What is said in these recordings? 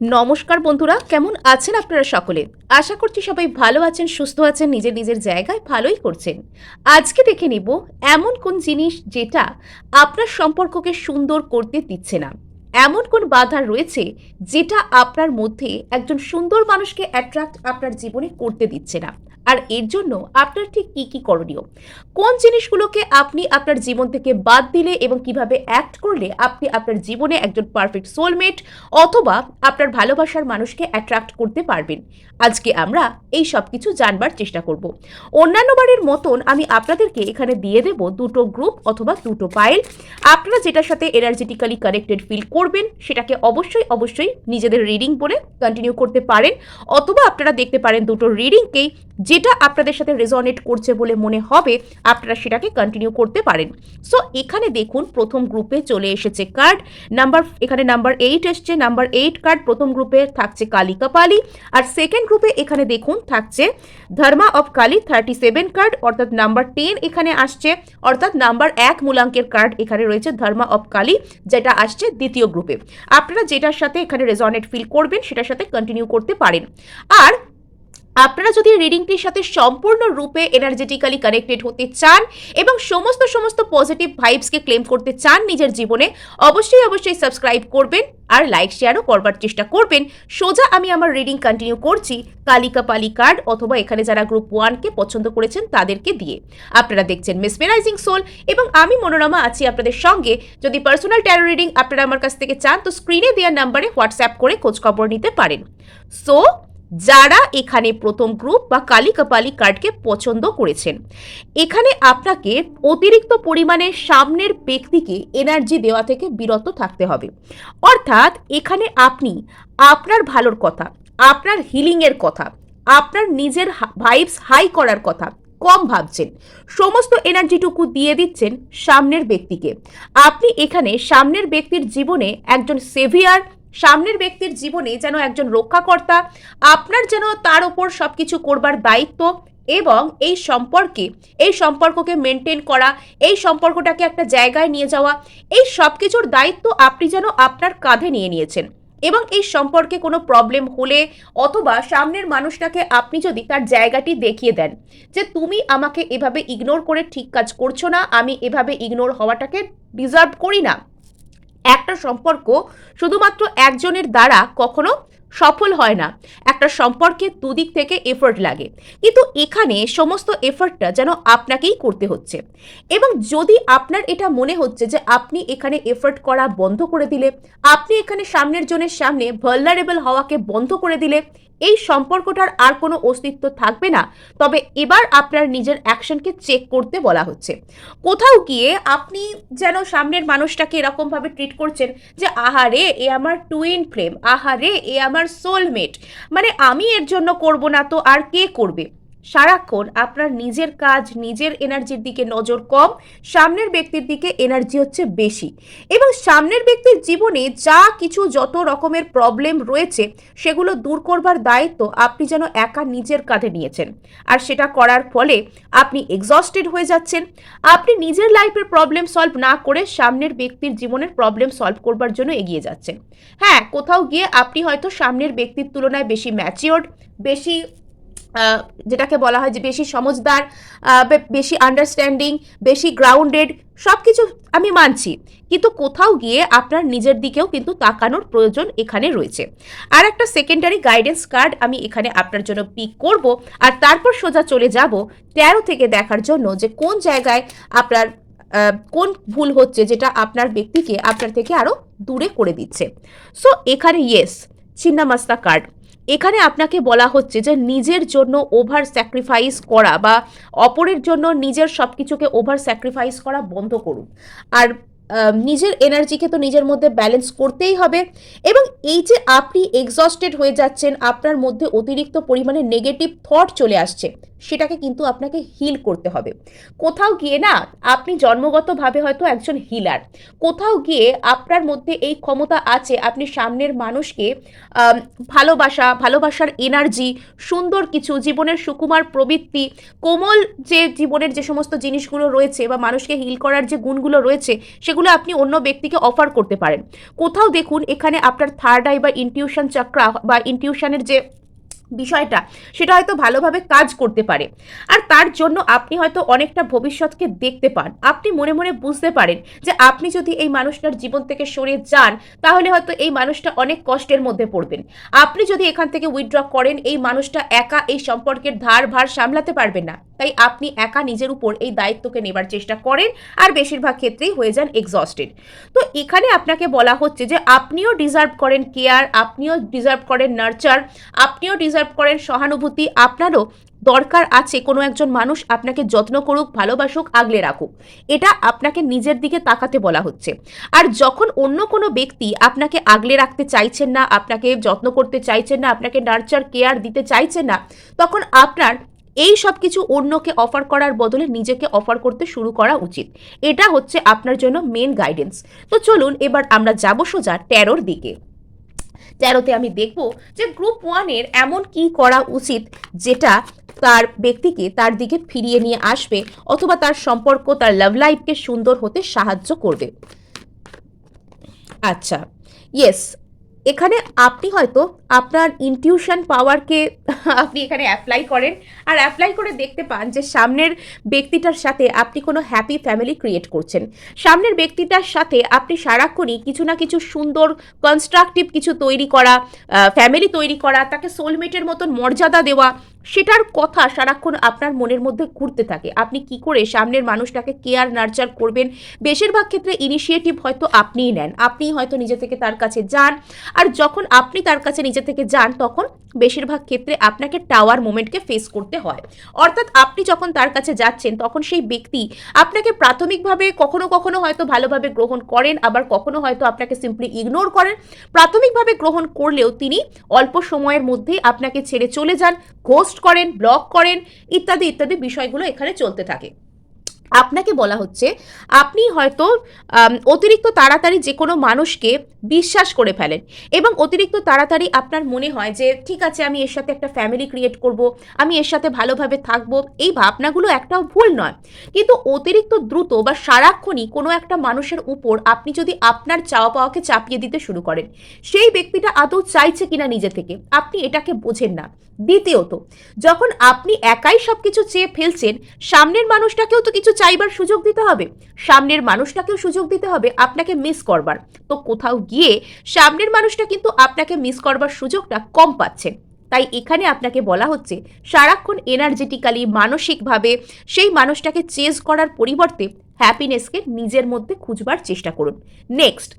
নমস্কার বন্ধুরা, কেমন আছেন আপনারা সকলে? আশা করছি সবাই ভালো আছেন, সুস্থ আছেন, নিজের নিজের জায়গায় ভালোই করছেন। আজকে দেখে নিব এমন কোন জিনিস যেটা আপনার সম্পর্ককে সুন্দর করতে দিচ্ছে না। এমন কোন বাধা রয়েছে যেটা আপনার মধ্যে একজন সুন্দর মানুষকে অ্যাট্রাক্ট আপনার জীবনে করতে দিচ্ছে না? আর এর জন্য আপনার ঠিক কি কি করণীয়? কোন জিনিসগুলোকে আপনি আপনার জীবন থেকে বাদ দিলে এবং কীভাবে অ্যাক্ট করলে আপনি আপনার জীবনে একজন পারফেক্ট সোলমেট অথবা আপনার ভালোবাসার মানুষকে অ্যাট্রাক্ট করতে পারবেন? আজকে আমরা এই সব কিছু জানবার চেষ্টা করব। অন্যান্য বারের মতন আমি আপনাদেরকে এখানে দিয়ে দেব দুটো গ্রুপ অথবা দুটো পাইল আপনারা যেটার সাথে এনার্জেটিক্যালি কানেক্টেড ফিল করবেন সেটাকে অবশ্যই অবশ্যই নিজেদের রিডিং বলে কন্টিনিউ করতে পারেন, অথবা আপনারা দেখতে পারেন দুটো রিডিংকেই যেটা আপনাদের সাথে রেজনেট করছে বলে মনে হবে, আপনারা সেটাকে কন্টিনিউ করতে পারেন। সো এখানে দেখুন, প্রথম গ্রুপে চলে এসেছে কার্ড নাম্বার এখানে নাম্বার এইট এসছে। নাম্বার এইট কার্ড প্রথম গ্রুপে থাকছে কালিকা পালি। আর সেকেন্ড গ্রুপে এখানে দেখুন, থাকছে Dharma of Kali thirty seven card অর্থাৎ নাম্বার টেন এখানে আসছে। অর্থাৎ নাম্বার এক মূলাঙ্কের কার্ড এখানে রয়েছে ধর্মা অফ কালি, যেটা আসছে দ্বিতীয় গ্রুপে আপনারা যেটার সাথে এখানে রেজনেট ফিল করবেন, সেটার সাথে কন্টিনিউ করতে পারেন। আর আপনারা যদি রিডিংটির সাথে সম্পূর্ণ রূপে এনার্জেটিক্যালি কানেক্টেড হতে চান এবং সমস্ত সমস্ত পজিটিভ ভাইবসকে ক্লেম করতে চান নিজের জীবনে, অবশ্যই অবশ্যই সাবস্ক্রাইব করবেন আর লাইক শেয়ারও করবার চেষ্টা করবেন। সোজা আমি আমার রিডিং কন্টিনিউ করছি কালিকা পালি কার্ড অথবা এখানে যারা গ্রুপ ওয়ানকে পছন্দ করেছেন তাদেরকে দিয়ে। আপনারা দেখছেন মিসমেরাইজিং সোল এবং আমি, মনোরমা, আছি আপনাদের সঙ্গে। যদি পার্সোনাল ট্যারো রিডিং আপনারা আমার কাছ থেকে চান, তো স্ক্রিনে দেওয়ার নাম্বারে হোয়াটসঅ্যাপ করে খোঁজখবর নিতে পারেন। সো যারা এখানে প্রথম গ্রুপ বা কালী কপালি কার্ডকে পছন্দ করেছেন। এখানে আপনাকে অতিরিক্ত পরিমাণে সামনের ব্যক্তিকে এনার্জি দেওয়া থেকে বিরত থাকতে হবে। অর্থাৎ এখানে আপনি আপনার ভালোর কথা, আপনার হিলিংয়ের কথা, আপনার নিজের ভাইবস হাই করার কথা কম ভাবছেন। সমস্ত এনার্জিটুকু দিয়ে দিচ্ছেন সামনের ব্যক্তিকে। আপনি এখানে সামনের ব্যক্তির জীবনে একজন সেভিয়ার সামনের ব্যক্তির জীবনে যেন একজন রক্ষাকর্তা, আপনার যেন তার ওপর সব কিছু করবার দায়িত্ব এবং এই সম্পর্কে, এই সম্পর্ককে মেনটেন করা, এই সম্পর্কটাকে একটা জায়গায় নিয়ে যাওয়া, এই সব কিছুর দায়িত্ব আপনি যেন আপনার কাঁধে নিয়ে নিয়েছেন। এবং এই সম্পর্কে কোনো প্রবলেম হলে অথবা সামনের মানুষটাকে আপনি যদি তার জায়গাটি দেখিয়ে দেন যে তুমি আমাকে এভাবে ইগনোর করে ঠিক কাজ করছ না, আমি এভাবে ইগনোর হওয়াটাকে ডিজার্ভ করি না। একটা সম্পর্ক শুধুমাত্র একজনের দ্বারা কখনো সফল হয় না। একটা সম্পর্কে দুদিক থেকে এফোর্ট লাগে। কিন্তু এখানে সমস্ত এফোর্টটা যেন আপনাকেই করতে হচ্ছে। এবং যদি আপনার এটা মনে হচ্ছে যে আপনি এখানে এফোর্ট করা বন্ধ করে দিলে, আপনি এখানে সামনের জনের সামনে ভালনারেবল হওয়াকে বন্ধ করে দিলে এই সম্পর্কটার আর কোনো অস্তিত্ব থাকবে না। তবে এবার আপনার নিজের অ্যাকশনকে চেক করতে বলা হচ্ছে। কোথাও গিয়ে আপনি যেন সামনের মানুষটাকে এরকমভাবে ট্রিট করছেন যে আহারে এ আমার টুইন ফ্রেম আহারে এ আমার সোলমেট মানে আমি এর জন্য করব না তো আর কে করবে? সারাক্ষণ আপনার নিজের কাজ, নিজের এনার্জির দিকে নজর কম, সামনের ব্যক্তির দিকে এনার্জি হচ্ছে বেশি। এবং সামনের ব্যক্তির জীবনে যা কিছু যত রকমের প্রবলেম রয়েছে, সেগুলো দূর করবার দায়িত্ব আপনি যেন একা নিজের কাঁধে নিয়েছেন। আর সেটা করার ফলে আপনি এক্সস্টেড হয়ে যাচ্ছেন। আপনি নিজের লাইফের প্রবলেম সলভ না করে সামনের ব্যক্তির জীবনের প্রবলেম সলভ করবার জন্য এগিয়ে যাচ্ছেন। হ্যাঁ কোথাও গিয়ে আপনি হয়তো সামনের ব্যক্তির তুলনায় বেশি ম্যাচিওর্ড বেশি যেটাকে বলা হয় যে বেশি সমজদার বেশি আন্ডারস্ট্যান্ডিং বেশি গ্রাউন্ডেড সব কিছু আমি মানছি। কিন্তু কোথাও গিয়ে আপনার নিজের দিকেও কিন্তু তাকানোর প্রয়োজন এখানে রয়েছে। আর একটা সেকেন্ডারি গাইডেন্স কার্ড আমি এখানে আপনার জন্য পিক করব আর তারপর সোজা চলে যাব তেরো থেকে দেখার জন্য যে কোন জায়গায় আপনার কোন ভুল হচ্ছে যেটা আপনার ব্যক্তিকে আপনার থেকে আরও দূরে করে দিচ্ছে। সো এখানে ইয়েস ছিন্নামাস্তা কার্ড এখানে আপনাকে বলা হচ্ছে যে নিজের জন্য ওভার স্যাক্রিফাইস করা বা অপরের জন্য নিজের সব কিছুকে ওভার স্যাক্রিফাইস করা বন্ধ করুন। আর নিজের এনার্জিকে তো নিজের মধ্যে ব্যালেন্স করতেই হবে। এবং এই যে আপনি এক্সস্টেড হয়ে যাচ্ছেন, আপনার মধ্যে অতিরিক্ত পরিমাণে নেগেটিভ থট চলে আসছে, সেটাকে কিন্তু আপনাকে হিল করতে হবে। কোথাও গিয়ে না, আপনি জন্মগতভাবে হয়তো একজন হিলার কোথাও গিয়ে আপনার মধ্যে এই ক্ষমতা আছে, আপনি সামনের মানুষকে ভালোবাসা, ভালোবাসার এনার্জি সুন্দর কিছু, জীবনের সুকুমার প্রবৃত্তি, কোমল যে জীবনের যে সমস্ত জিনিসগুলো রয়েছে বা মানুষকে হিল করার যে গুণগুলো রয়েছে, সেগুলো যেগুলো আপনি অন্য ব্যক্তিকে অফার করতে পারেন। কোথাও দেখুন, এখানে আপনার থার্ড আই বা ইনটিউশন চক্রা বা ইনটিউশনের যে বিষয়টা, সেটা হয়তো ভালোভাবে কাজ করতে পারে। আর তার জন্য আপনি হয়তো অনেকটা ভবিষ্যৎকে দেখতে পান। আপনি মনে মনে বুঝতে পারেন যে আপনি যদি এই মানুষটার জীবন থেকে সরে যান, তাহলে হয়তো এই মানুষটা অনেক কষ্টের মধ্যে পড়বেন। আপনি যদি এখান থেকে উইথড্র করেন, এই মানুষটা একা এই সম্পর্কের ধার ভার সামলাতে পারবেন না। তাই আপনি একা নিজের উপর এই দায়িত্বকে নেবার চেষ্টা করেন আর বেশিরভাগ ক্ষেত্রেই হয়ে যান এক্সস্টেড তো এখানে আপনাকে বলা হচ্ছে যে আপনিও ডিজার্ভ করেন কেয়ার আপনিও ডিজার্ভ করেন নার্চার আপনিও ডিজার্ভ করেন সহানুভূতি, আপনারও দরকার আছে কোনো একজন মানুষ আপনাকে যত্ন করুক, ভালোবাসুক, আগলে রাখুক। এটা আপনাকে নিজের দিকে তাকাতে বলা হচ্ছে। আর যখন অন্য কোনো ব্যক্তি আপনাকে আগলে রাখতে চাইছেন না, আপনাকে যত্ন করতে চাইছেন না, আপনাকে নার্চার কেয়ার দিতে চাইছেন না, তখন আপনার এই সব কিছু অন্যকে অফার করার বদলে নিজেকে অফার করতে শুরু করা উচিত। এটা হচ্ছে আপনার জন্য মেন গাইডেন্স তো চলুন এবার আমরা যাব সোজা ট্যারোর দিকে। তেরোতে আমি দেখব যে গ্রুপ ওয়ানের এমন কি করা উচিত যেটা তার ব্যক্তিকে তার দিকে ফিরিয়ে নিয়ে আসবে অথবা তার সম্পর্ক, তার লাভ লাইফকে সুন্দর হতে সাহায্য করবে। আচ্ছা ইয়েস এখানে আপনি হয়তো আপনার ইনটিউশন পাওয়ারকে আপনি এখানে অ্যাপ্লাই করেন। আর অ্যাপ্লাই করে দেখতে পান যে সামনের ব্যক্তিটার সাথে আপনি কোনো হ্যাপি ফ্যামিলি ক্রিয়েট করছেন। সামনের ব্যক্তিটার সাথে আপনি সারাক্ষণই কিছু না কিছু সুন্দর কনস্ট্রাকটিভ কিছু তৈরি করা ফ্যামিলি তৈরি করা, তাকে সোলমেটের মতন মর্যাদা দেওয়া সেটার কথা সারাক্ষণ আপনার মনের মধ্যে ঘুরতে থাকে। আপনি কি করে সামনের মানুষটাকে কেয়ার নার্চার করবেন? বেশিরভাগ ক্ষেত্রে ইনিশিয়েটিভ হয়তো আপনিই নেন। আপনিই হয়তো নিজে থেকে তার কাছে যান। আর যখন আপনি তার কাছে নিজে থেকে যান, তখন বেশিরভাগ ক্ষেত্রে আপনাকে টাওয়ার মোমেন্টকে ফেস করতে হয়। অর্থাৎ আপনি যখন তার কাছে যাচ্ছেন, তখন সেই ব্যক্তি আপনাকে প্রাথমিকভাবে কখনো কখনো হয়তো ভালোভাবে গ্রহণ করেন, আবার কখনো হয়তো আপনাকে সিম্পলি ইগনোর করেন। প্রাথমিকভাবে গ্রহণ করলেও তিনি অল্প সময়ের মধ্যেই আপনাকে ছেড়ে চলে যান ঘোস্ট করেন ব্লক করেন, ইত্যাদি ইত্যাদি বিষয়গুলো এখানে চলতে থাকে। আপনাকে বলা হচ্ছে, আপনি হয়তো অতিরিক্ত তাড়াতাড়ি যে কোনো মানুষকে বিশ্বাস করে ফেলেন এবং অতিরিক্ত তাড়াতাড়ি আপনার মনে হয় যে, ঠিক আছে, আমি এর সাথে একটা ফ্যামিলি ক্রিয়েট করব, আমি এর সাথে ভালোভাবে থাকব। এই ভাবনাগুলো একটাও ভুল নয়। কিন্তু অতিরিক্ত দ্রুত বা সারাক্ষণই কোনো একটা মানুষের উপর আপনি যদি আপনার চাওয়া পাওয়াকে চাপিয়ে দিতে শুরু করেন, সেই ব্যক্তিটা আদৌ চাইছে কিনা নিজে থেকে, আপনি এটাকে বোঝেন না। দ্বিতীয়ত, যখন আপনি একাই সব কিছু চেয়ে ফেলছেন, সামনের মানুষটাকেও তো কিছু চাইবার সুযোগ দিতে হবে। সামনের মানুষটাকেও সুযোগ দিতে হবে, আপনাকে মিস করবার। তো কোথাও গিয়ে সামনের মানুষটা কিন্তু আপনাকে মিস করবার সুযোগটা কম পাচ্ছেন তাই এখানে আপনাকে বলা হচ্ছে, সারাক্ষণ এনার্জেটিক্যালি মানসিকভাবে সেই মানুষটাকে চেজ করার পরিবর্তে হ্যাপিনেসকে নিজের মধ্যে খুঁজবার চেষ্টা করুন। নেক্সট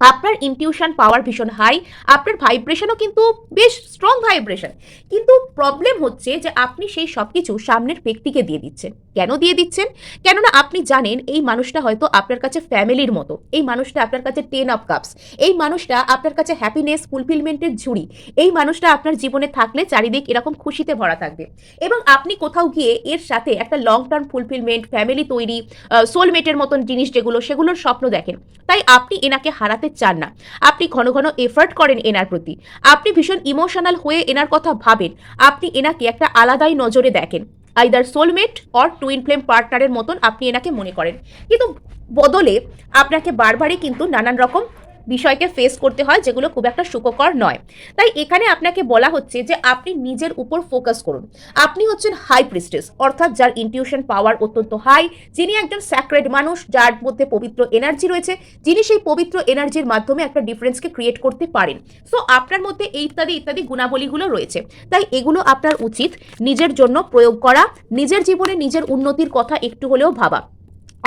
আপনার ইনটিউশন পাওয়ার ভীষণ হাই আপনার ভাইব্রেশনও কিন্তু বেশ স্ট্রং ভাইব্রেশন কিন্তু প্রবলেম হচ্ছে যে আপনি সেই সব কিছু সামনের ব্যক্তিকে দিয়ে দিচ্ছেন। কেন দিয়ে দিচ্ছেন? কেননা আপনি জানেন এই মানুষটা হয়তো আপনার কাছে ফ্যামিলির মতো, এই মানুষটা আপনার কাছে টেন অফ কাপস এই মানুষটা আপনার কাছে হ্যাপিনেস ফুলফিলমেন্টের ঝুড়ি, এই মানুষটা আপনার জীবনে থাকলে চারিদিক এরকম খুশিতে ভরা থাকবে। এবং আপনি কোথাও গিয়ে এর সাথে একটা লং টার্ম ফুলফিলমেন্ট ফ্যামিলি তৈরি সোলমেটের মতন জিনিস যেগুলো, সেগুলোর স্বপ্ন দেখেন। তাই আপনি এনাকে হারাতে চান না। আপনি ঘন ঘন এফার্ট করেন এনার প্রতি। আপনি ভীষণ ইমোশনাল হয়ে এনার কথা ভাবেন। আপনি এনাকে একটা আলাদাই নজরে দেখেন। Either soulmate or twin flame পার্টনারের মতন আপনি এনাকে মনে করেন। কিন্তু বদলে আপনাকে বারবারই কিন্তু নানান রকম বিষয়কে ফেস করতে হয় যেগুলো খুব একটা সুখকর নয়। তাই এখানে আপনাকে বলা হচ্ছে যে আপনি নিজের উপর ফোকাস করুন। আপনি হচ্ছেন হাই প্রিস্টেস অর্থাৎ যার ইনটিউশন পাওয়ার অত্যন্ত হাই যিনি একজন স্যাক্রেড মানুষ, যার মধ্যে পবিত্র এনার্জি রয়েছে, যিনি সেই পবিত্র এনার্জির মাধ্যমে একটা ডিফারেন্সকে ক্রিয়েট করতে পারেন। সো আপনার মধ্যে এই ইত্যাদি ইত্যাদি গুণাবলীগুলো রয়েছে। তাই এগুলো আপনার উচিত নিজের জন্য প্রয়োগ করা, নিজের জীবনে নিজের উন্নতির কথা একটু হলেও ভাবা।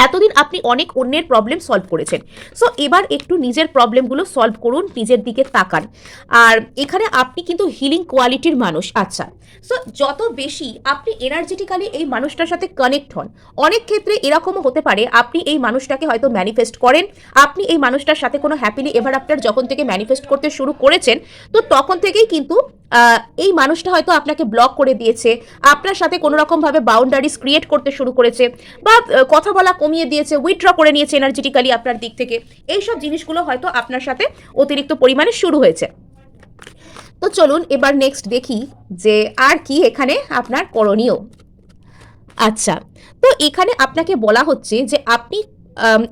এতদিন আপনি অনেক অন্যের প্রবলেম সলভ করেছেন। সো এবার একটু নিজের প্রবলেমগুলো সলভ করুন, নিজের দিকে তাকান। আর এখানে আপনি কিন্তু হিলিং কোয়ালিটির মানুষ আচ্ছা। সো যত বেশি আপনি এনার্জেটিক্যালি এই মানুষটার সাথে কানেক্ট হন, অনেক ক্ষেত্রে এরকমও হতে পারে, আপনি এই মানুষটাকে হয়তো ম্যানিফেস্ট করেন, আপনি এই মানুষটার সাথে কোনো হ্যাপিলি এভার আফটার যখন থেকে ম্যানিফেস্ট করতে শুরু করেছেন, তো তখন থেকেই কিন্তু এই মানুষটা হয়তো আপনাকে ব্লক করে দিয়েছে, আপনার সাথে কোনো রকমভাবে বাউন্ডারিজ ক্রিয়েট করতে শুরু করেছে, বা কথা বলা কমিয়ে দিয়েছে উইথড্র করে নিয়েছে এনার্জেটিক্যালি আপনার দিক থেকে। এইসব জিনিসগুলো হয়তো আপনার সাথে অতিরিক্ত পরিমাণে শুরু হয়েছে। তো চলুন এবার নেক্সট দেখি যে আর কি এখানে আপনার করণীয়। আচ্ছা তো এখানে আপনাকে বলা হচ্ছে যে আপনি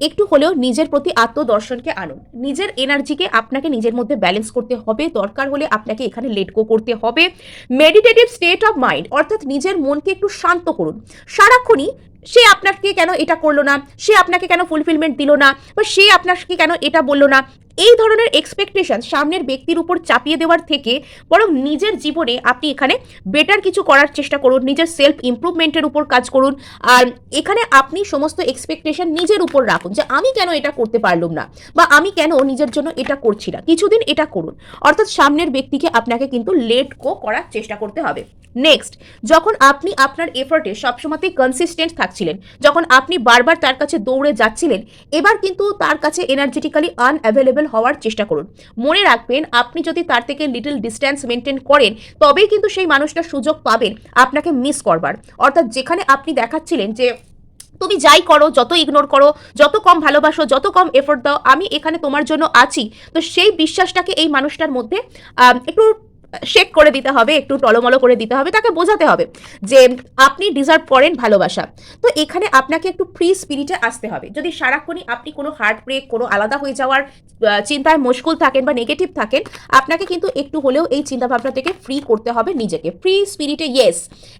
একটু হলেও নিজের প্রতি আত্মদর্শনকে আনুন। নিজের এনার্জিকে আপনাকে নিজের মধ্যে ব্যালেন্স করতে হবে। দরকার হলে আপনাকে এখানে লেট কো করতে হবে। মেডিটেটিভ স্টেট অফ মাইন্ড অর্থাৎ নিজের মনকে একটু শান্ত করুন। সারাক্ষণই সে আপনাকে কেন এটা করল না? সে আপনাকে কেন ফুলফিলমেন্ট দিল না? বা সে আপনাকে কেন এটা বলল না? এই ধরনের এক্সপেকটেশন সামনের ব্যক্তির উপর চাপিয়ে দেওয়ার থেকে বরং নিজের জীবনে আপনি এখানে বেটার কিছু করার চেষ্টা করুন, নিজের সেলফ ইমপ্রুভমেন্টের উপর কাজ করুন, আর এখানে আপনি সমস্ত এক্সপেকটেশন নিজের উপর রাখুন যে আমি কেন এটা করতে পারলাম না বা আমি কেন নিজের জন্য এটা করছি না। কিছুদিন এটা করুন। অর্থাৎ সামনের ব্যক্তিকে আপনাকে কিন্তু লেট কো করার চেষ্টা করতে হবে। নেক্সট যখন আপনি আপনার এফর্টে সবসময়তেই কনসিস্টেন্ট থাকছিলেন, যখন আপনি বারবার তার কাছে দৌড়ে যাচ্ছিলেন, এবার কিন্তু তার কাছে এনার্জেটিক্যালি আনঅ্যাভেলেবল হওয়ার চেষ্টা করুন। মনে রাখবেন, আপনি যদি তার থেকে লিটল ডিস্ট্যান্স মেনটেন করেন, তবেই কিন্তু সেই মানুষটা সুযোগ পাবেন আপনাকে মিস করবার। অর্থাৎ যেখানে আপনি দেখাচ্ছিলেন যে, তুমি যাই করো, যত ইগনোর করো, যত কম ভালোবাসো, যত কম এফোর্ট দাও, আমি এখানে তোমার জন্য আছি। তো সেই বিশ্বাসটাকে এই মানুষটার মধ্যে একটু শেক করে দিতে হবে, একটু টলমলো করে দিতে হবে, তাকে বোঝাতে হবে যে আপনি ডিজার্ভ করেন ভালোবাসা। তো এখানে আপনাকে একটু ফ্রি স্পিরিটে আসতে হবে। যদি সারাক্ষণই আপনি কোনো হার্ট ব্রেক কোনো আলাদা হয়ে যাওয়ার চিন্তায় মুশকুল থাকেন বা নেগেটিভ থাকেন, আপনাকে কিন্তু একটু হলেও এই চিন্তাভাবনা থেকে ফ্রি করতে হবে নিজেকে। ফ্রি স্পিরিটে ইয়েস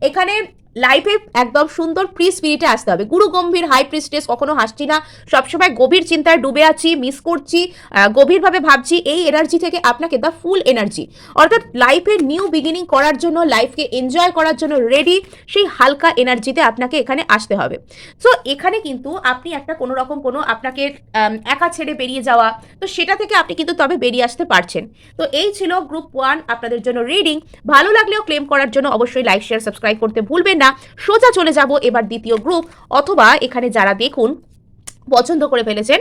এখানে লাইফে একদম সুন্দর ফ্রি স্পিরিটে আসতে হবে। গুরু গম্ভীর হাই প্রিস্টেস কখনো হাসছি না। সবসময় গভীর চিন্তায় ডুবে আছি মিস করছি গভীরভাবে ভাবছি, এই এনার্জি থেকে আপনাকে দ্য ফুল এনার্জি অর্থাৎ লাইফের নিউ বিগিনিং করার জন্য লাইফকে এনজয় করার জন্য রেডি সেই হালকা এনার্জিতে আপনাকে এখানে আসতে হবে। সো এখানে কিন্তু আপনি একটা কোনো রকম কোনো আপনাকে একা ছেড়ে বেরিয়ে যাওয়া, তো সেটা থেকে আপনি কিন্তু তবে বেরিয়ে আসতে পারছেন। তো এই ছিল গ্রুপ ওয়ান আপনাদের জন্য রিডিং ভালো লাগলেও ক্লেম করার জন্য অবশ্যই লাইক শেয়ার সাবস্ক্রাইব করতে ভুলবেন না, সোজা চলে যাব এবার দ্বিতীয় গ্রুপ অথবা এখানে যারা দেখুন, পছন্দ করে ফেলেছেন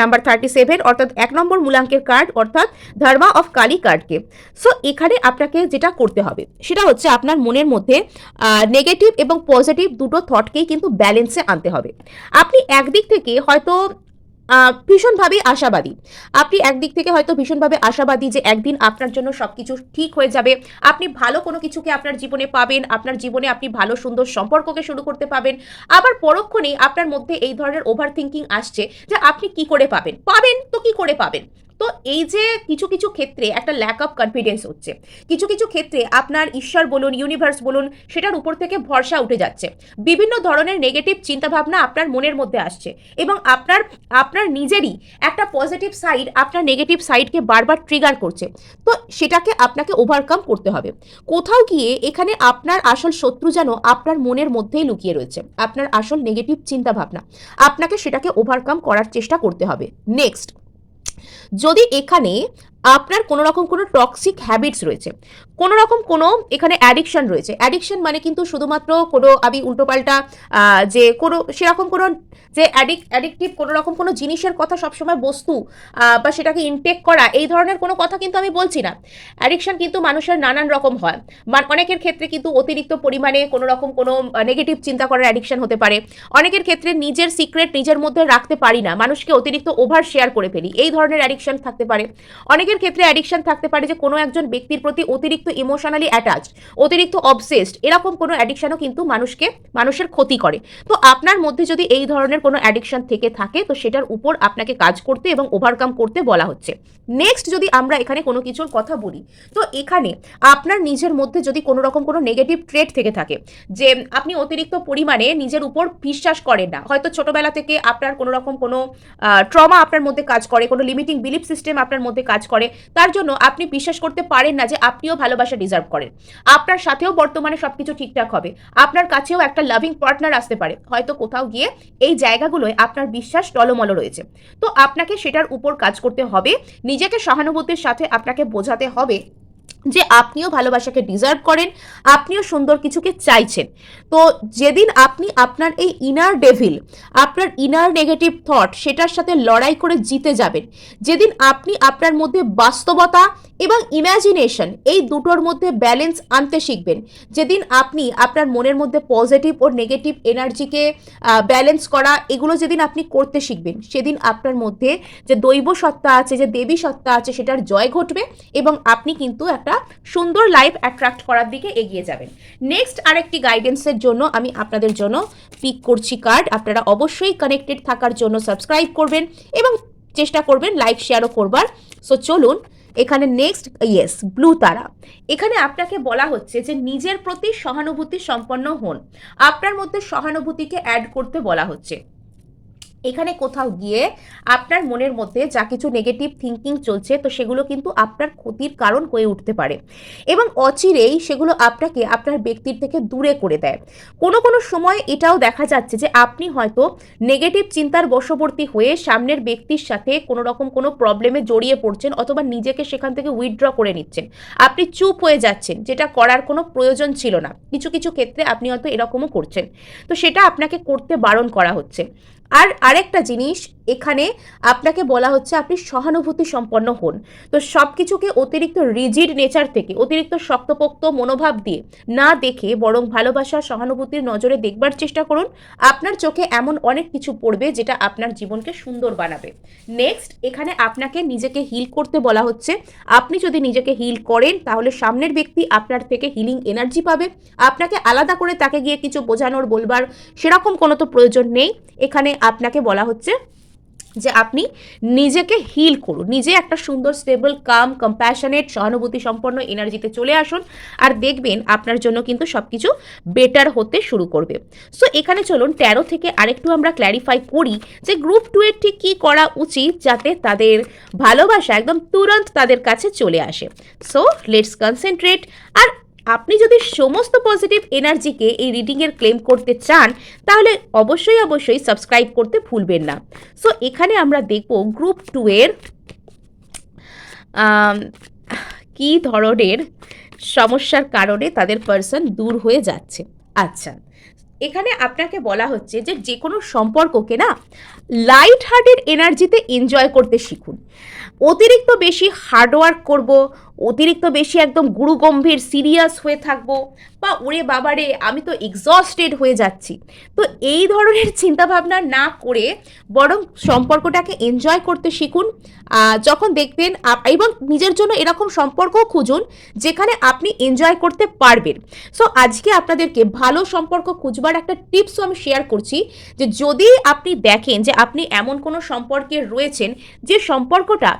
নাম্বার থার্টি সেভেন অর্থাৎ এক নম্বর মূলাঙ্কের কার্ড অর্থাৎ ধর্মা অফ কালী কার্ডকে সো এখানে আপনাকে যেটা করতে হবে, সেটা হচ্ছে আপনার মনের মধ্যে নেগেটিভ এবং পজিটিভ দুটো থটকেই কিন্তু ব্যালেন্সে আনতে হবে। আপনি একদিক থেকে হয়তো ভীষণভাবে আশাবাদী। আপনি একদিক থেকে হয়তো ভীষণভাবে আশাবাদী যে একদিন আপনার জন্য সব কিছু ঠিক হয়ে যাবে। আপনি ভালো কোনো কিছুকে আপনার জীবনে পাবেন, আপনার জীবনে আপনি ভালো সুন্দর সম্পর্ককে শুরু করতে পাবেন। আবার পরক্ষণেই আপনার মধ্যে এই ধরনের ওভার থিঙ্কিং আসছে যে আপনি কি করে পাবেন? পাবেন তো কি করে পাবেন? তো এই যে কিছু কিছু ক্ষেত্রে একটা ল্যাক অফ কনফিডেন্স হচ্ছে। কিছু কিছু ক্ষেত্রে আপনার ঈশ্বর বলুন ইউনিভার্স বলুন, সেটার উপর থেকে ভরসা উঠে যাচ্ছে। বিভিন্ন ধরনের নেগেটিভ চিন্তাভাবনা আপনার মনের মধ্যে আসছে এবং আপনার আপনার নিজেরই একটা পজিটিভ সাইড আপনার নেগেটিভ সাইডকে বারবার ট্রিগার করছে। তো সেটাকে আপনাকে ওভারকাম করতে হবে। কোথাও গিয়ে এখানে আপনার আসল শত্রু যেন আপনার মনের মধ্যেই লুকিয়ে রয়েছে। আপনার আসল নেগেটিভ চিন্তাভাবনা। আপনাকে সেটাকে ওভারকাম করার চেষ্টা করতে হবে। নেক্সট যদি এখানে আপনার কোনো রকম কোনো টক্সিক হ্যাবিটস রয়েছে। কোনো রকম কোনো এখানে অ্যাডিকশন রয়েছে। অ্যাডিকশন মানে কিন্তু শুধুমাত্র কোনো আমি উল্টোপাল্টা যে কোনো, সেরকম কোনো, যে অ্যাডিক অ্যাডিকটিভ কোনো রকম কোনো জিনিসের কথা সবসময় বস্তু বা সেটাকে ইনটেক করা, এই ধরনের কোনো কথা কিন্তু আমি বলছি না। অ্যাডিকশন কিন্তু মানুষের নানান রকম হয়। অনেকের ক্ষেত্রে কিন্তু অতিরিক্ত পরিমাণে কোনো রকম কোনো নেগেটিভ চিন্তা করার অ্যাডিকশন হতে পারে। অনেকের ক্ষেত্রে নিজের সিক্রেট নিজের মধ্যে রাখতে পারি না। মানুষকে অতিরিক্ত ওভার শেয়ার করে ফেলি। এই ধরনের অ্যাডিকশন থাকতে পারে। অনেকের ক্ষেত্রে অ্যাডিকশন থাকতে পারে যে কোনো একজন ব্যক্তির প্রতি অতিরিক্ত ইমোশনালি অ্যাটাচড অতিরিক্ত অবসেসড এরকম কোনো অ্যাডিকশনও কিন্তু মানুষকে, মানুষের ক্ষতি করে। তো আপনার মধ্যে যদি এই ধরনের কোনো অ্যাডিকশন থেকে থাকে, তো সেটার উপর আপনাকে কাজ করতে এবং ওভারকাম করতে বলা হচ্ছে। নেক্সট যদি আমরা এখানে কোনো কিছুর কথা বলি, তো এখানে আপনার নিজের মধ্যে যদি কোনো রকম কোনো নেগেটিভ ট্রেড থেকে থাকে, যে আপনি অতিরিক্ত পরিমাণে নিজের উপর বিশ্বাস করেন না, হয়তো ছোটবেলা থেকে আপনার কোনো রকম কোনো ট্রমা আপনার মধ্যে কাজ করে, কোনো লিমিটিং বিলিফ সিস্টেম আপনার মধ্যে কাজ করে তার জন্য আপনি বিশ্বাস করতে পারেন না যে আপনিও ভালোবাসা ডিজার্ভ করেন। আপনার সাথেও বর্তমানে সবকিছু ঠিকঠাক হবে। আপনার কাছেও একটা লাভিং পার্টনার আসতে পারে। হয়তো কোথাও গিয়ে এই জায়গাগুলোয় আপনার বিশ্বাস টলমল রয়েছে। তো আপনাকে সেটার উপর কাজ করতে হবে। নিজেকে সহানুভূতির সাথে আপনাকে বোঝাতে হবে যে আপনিও ভালোবাসাকে ডিজার্ভ করেন, আপনিও সুন্দর কিছুকে চাইছেন। তো যেদিন আপনি আপনার এই ইনার ডেভিল আপনার ইনার নেগেটিভ থট সেটার সাথে লড়াই করে জিতে যাবেন। যেদিন আপনি আপনার মধ্যে বাস্তবতা এবং ইম্যাজিনেশন এই দুটোর মধ্যে ব্যালেন্স আনতে শিখবেন। যেদিন আপনি আপনার মনের মধ্যে পজিটিভ ও নেগেটিভ এনার্জিকে ব্যালেন্স করা, এগুলো যেদিন আপনি করতে শিখবেন, সেদিন আপনার মধ্যে যে দৈব সত্তা আছে, যে দেবী সত্তা আছে, সেটার জয় ঘটবে এবং আপনি কিন্তু একটা আপনারা সুন্দর লাইফ অ্যাট্রাক্ট করার দিকে এগিয়ে যাবেন। নেক্সট আরেকটি গাইডেন্সের জন্য আমি আপনাদের জন্য পিক করছি কার্ড আপনারা অবশ্যই কানেক্টেড থাকার জন্য সাবস্ক্রাইব করবেন এবং চেষ্টা করবেন লাইক শেয়ারও করবার। সো চলুন, এখানে নেক্সট ইয়েস ব্লু তারা। এখানে আপনাকে বলা হচ্ছে যে নিজের প্রতি সহানুভূতি সম্পন্ন হন। আপনার মধ্যে সহানুভূতিকে অ্যাড করতে বলা হচ্ছে। এখানে কোথাও গিয়ে আপনার মনের মধ্যে যা কিছু নেগেটিভ থিঙ্কিং চলছে, তো সেগুলো কিন্তু আপনার ক্ষতির কারণ হয়ে উঠতে পারে। এবং অচিরেই সেগুলো আপনাকে আপনার ব্যক্তির থেকে দূরে করে দেয়। কোনো কোনো সময় এটাও দেখা যাচ্ছে যে আপনি হয়তো নেগেটিভ চিন্তার বশবর্তী হয়ে সামনের ব্যক্তির সাথে কোনো রকম কোনো প্রবলেমে জড়িয়ে পড়ছেন অথবা নিজেকে সেখান থেকে উইথড্র করে নিচ্ছেন। আপনি চুপ হয়ে যাচ্ছেন, যেটা করার কোনো প্রয়োজন ছিল না। কিছু কিছু ক্ষেত্রে আপনি হয়তো এরকমও করছেন। তো সেটা আপনাকে করতে বারণ করা হচ্ছে। আর আরেকটা জিনিস, এখানে আপনাকে বলা হচ্ছে আপনি সহানুভূতি সম্পন্ন হন। তো সব কিছুকে অতিরিক্ত রিজিড নেচার থেকে, অতিরিক্ত শক্তপোক্ত মনোভাব দিয়ে না দেখে বরং ভালোবাসা, সহানুভূতির নজরে দেখবার চেষ্টা করুন। আপনার চোখে এমন অনেক কিছু পড়বে যেটা আপনার জীবনকে সুন্দর বানাবে। নেক্সট এখানে আপনাকে নিজেকে হিল করতে বলা হচ্ছে। আপনি যদি নিজেকে হিল করেন, তাহলে সামনের ব্যক্তি আপনার থেকে হিলিং এনার্জি পাবে। আপনাকে আলাদা করে তাকে গিয়ে কিছু বোঝানোর, বলবার, সেরকম কোনো তো প্রয়োজন নেই। এখানে আপনাকে বলা হচ্ছে যে আপনি নিজেকে হিল করুন। নিজে একটা সুন্দর স্টেবল কাম কম্প্যাশনেট সহানুভূতি সম্পন্ন এনার্জিতে চলে আসুন আর দেখবেন আপনার জন্য কিন্তু সব কিছু বেটার হতে শুরু করবে। সো এখানে চলুন, তেরো থেকে আরেকটু আমরা ক্ল্যারিফাই করি যে গ্রুপ টু এর ঠিক কী করা উচিত যাতে তাদের ভালোবাসা একদম তুরন্ত তাদের কাছে চলে আসে। সো লেটস কনসেন্ট্রেট আর আপনি যদি সমস্ত পজিটিভ এনার্জিকে এই রিডিংয়ের ক্লেম করতে চান, তাহলে অবশ্যই অবশ্যই সাবস্ক্রাইব করতে ভুলবেন না। সো এখানে আমরা দেখব গ্রুপ টু এর কি ধরনের সমস্যার কারণে তাদের পার্সন দূর হয়ে যাচ্ছে। আচ্ছা এখানে আপনাকে বলা হচ্ছে যে যে কোনো সম্পর্ককে না লাইট হার্টের এনার্জিতে এনজয় করতে শিখুন। অতিরিক্ত বেশি হার্ডওয়ার্ক করব অতিরিক্ত বেশি একদম গুরু গম্ভীর সিরিয়াস হয়ে থাকব। বা ওরে বাবারে, আমি তো এক্সস্টেড হয়ে যাচ্ছি। তো এই ধরনের চিন্তাভাবনা না করে বরং সম্পর্কটাকে এনজয় করতে শিখুন। যখন দেখবেন এবং নিজের জন্য এরকম সম্পর্ক খুঁজুন, যেখানে আপনি এনজয় করতে পারবেন। সো আজকে আপনাদেরকে ভালো সম্পর্ক খুঁজবার একটা টিপসও আমি শেয়ার করছি, যে যদি আপনি দেখেন যে আপনি এমন কোনো সম্পর্কে রয়েছেন, যে সম্পর্কটা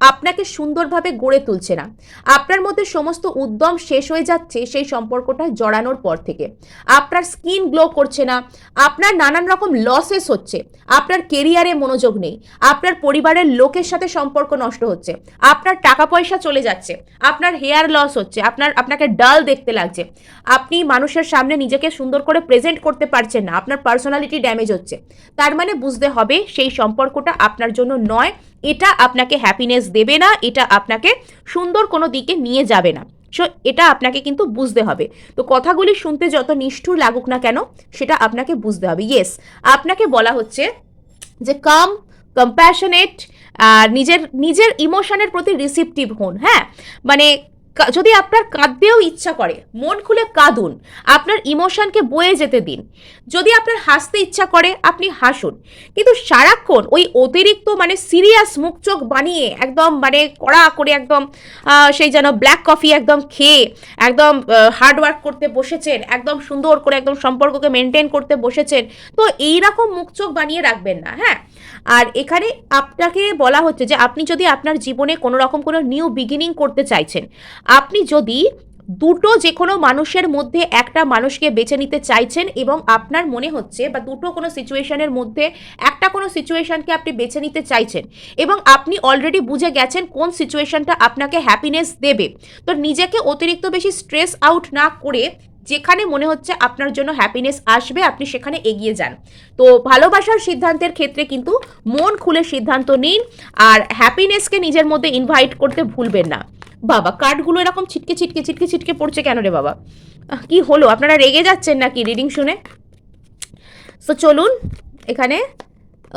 আপনাকে সুন্দরভাবে গড়ে তুলছে না। আপনার মধ্যে সমস্ত উদ্যম শেষ হয়ে যাচ্ছে সেই সম্পর্কটা জড়ানোর পর থেকে। আপনার স্কিন গ্লো করছে না। আপনার নানান রকম লসেস হচ্ছে। আপনার কেরিয়ারে মনোযোগ নেই। আপনার পরিবারের লোকের সাথে সম্পর্ক নষ্ট হচ্ছে। আপনার টাকা পয়সা চলে যাচ্ছে। আপনার হেয়ার লস হচ্ছে। আপনার, আপনাকে ডাল দেখতে লাগছে। আপনি মানুষের সামনে নিজেকে সুন্দর করে প্রেজেন্ট করতে পারছেন না। আপনার পার্সোনালিটি ড্যামেজ হচ্ছে। তার মানে বুঝতে হবে সেই সম্পর্কটা আপনার জন্য নয় এটা আপনাকে হ্যাপিনেস দেবে না, এটা আপনাকে সুন্দর কোনো দিকে নিয়ে যাবে না। সো এটা আপনাকে কিন্তু বুঝতে হবে। তো কথাগুলি শুনতে যত নিষ্ঠুর লাগুক না কেন, সেটা আপনাকে বুঝতে হবে। ইয়েস আপনাকে বলা হচ্ছে যে কাম কম্প্যাশনেট আর নিজের নিজের ইমোশনের প্রতি রিসিপটিভ হন হ্যাঁ? মানে যদি আপনার কাঁদতেও ইচ্ছা করে, মন খুলে কাঁদুন, আপনার ইমোশনকে বয়ে যেতে দিন। যদি আপনার হাসতে ইচ্ছা করে, আপনি হাসুন। কিন্তু সারাক্ষণ ওই অতিরিক্ত মানে সিরিয়াস মুখ চোখ বানিয়ে একদম মানে কড়া করে একদম সেই যেন ব্ল্যাক কফি একদম খেয়ে, একদম হার্ড ওয়ার্ক করতে বসেছেন, একদম সুন্দর করে একদম সম্পর্ককে মেনটেন করতে বসেছেন, তো এই রকম মুখ চোখ বানিয়ে রাখবেন না হ্যাঁ? আর এখানে আপনাকে বলা হচ্ছে যে আপনি যদি আপনার জীবনে কোনো রকম কোনো নিউ বিগিনিং করতে চাইছেন, আপনি যদি দুটো যে কোনো মানুষের মধ্যে একটা মানুষকে বেছে নিতে চাইছেন এবং আপনার মনে হচ্ছে বা দুটো কোনো সিচুয়েশনের মধ্যে একটা কোনো সিচুয়েশনকে আপনি বেছে নিতে চাইছেন এবং আপনি অলরেডি বুঝে গেছেন কোন সিচুয়েশনটা আপনাকে হ্যাপিনেস দেবে, তো নিজেকে অতিরিক্ত বেশি স্ট্রেস আউট না করে যেখানে মনে হচ্ছে আপনার জন্য হ্যাপিনেস আসবে, আপনি সেখানে এগিয়ে যান। তো ভালোবাসার সিদ্ধান্তের ক্ষেত্রে কিন্তু মন খুলে সিদ্ধান্ত নিন আর হ্যাপিনেসকে নিজের মধ্যে ইনভাইট করতে ভুলবেন না। বাবা কার্ডগুলো এরকম ছিটকে ছিটকে ছিটকে ছিটকে পড়ছে কেন রে বাবা? কি হলো? আপনারা রেগে যাচ্ছেন নাকি রিডিং শুনে? সো চলুন, এখানে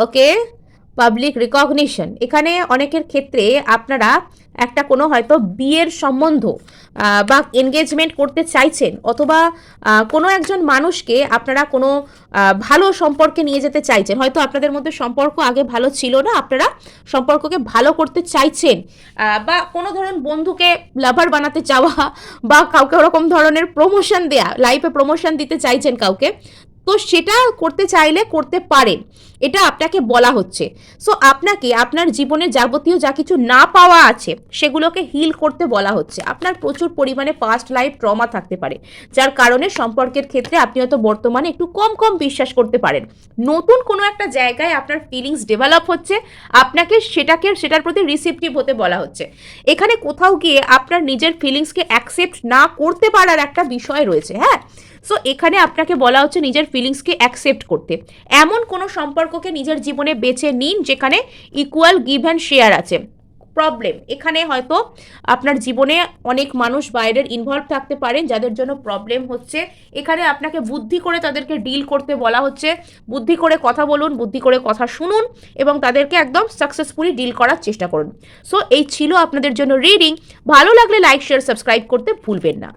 ওকে পাবলিক রিকগনিশন এখানে অনেকের ক্ষেত্রে আপনারা একটা কোনো হয়তো বিয়ের সম্বন্ধ বা এনগেজমেন্ট করতে চাইছেন, অথবা কোনো একজন মানুষকে আপনারা কোনো ভালো সম্পর্কে নিয়ে যেতে চাইছেন। হয়তো আপনাদের মধ্যে সম্পর্ক আগে ভালো ছিল না, আপনারা সম্পর্ককে ভালো করতে চাইছেন বা কোনো ধরুন বন্ধুকে লাভার বানাতে চাওয়া বা কাউকে ওরকম ধরনের প্রমোশন দেয়া লাইফে প্রমোশন দিতে চাইছেন কাউকে তো সেটা করতে চাইলে করতে পারেন এটা আপনাকে বলা হচ্ছে। সো আপনাকে আপনার জীবনে যাবতীয় যা কিছু না পাওয়া আছে, সেগুলোকে হিল করতে বলা হচ্ছে। আপনার প্রচুর পরিমাণে পাস্ট লাইফ ট্রমা থাকতে পারে। যার কারণে সম্পর্কের ক্ষেত্রে আপনি হয়তো বর্তমানে একটু কম কম বিশ্বাস করতে পারেন। নতুন কোনো একটা জায়গায় আপনার ফিলিংস ডেভেলপ হচ্ছে, আপনাকে সেটাকে, সেটার প্রতি রিসিপটিভ হতে বলা হচ্ছে। এখানে কোথাও গিয়ে আপনার নিজের ফিলিংসকে অ্যাকসেপ্ট না করতে পারার একটা বিষয় রয়েছে হ্যাঁ? সো এখানে আপনাকে বলা হচ্ছে নিজের ফিলিংসকে অ্যাকসেপ্ট করতে। এমন কোনো সম্পর্ককে নিজের জীবনে বেছে নিন যেখানে ইকুয়াল গিভ অ্যান্ড শেয়ার আছে। প্রবলেম এখানে হয়তো আপনার জীবনে অনেক মানুষ বাইরের ইনভলভ থাকতে পারেন, যাদের জন্য প্রবলেম হচ্ছে। এখানে আপনাকে বুদ্ধি করে তাদেরকে ডিল করতে বলা হচ্ছে। বুদ্ধি করে কথা বলুন, বুদ্ধি করে কথা শুনুন এবং তাদেরকে একদম সাকসেসফুলি ডিল করার চেষ্টা করুন। সো এই ছিল আপনাদের জন্য রিডিং ভালো লাগলে লাইক শেয়ার সাবস্ক্রাইব করতে ভুলবেন না।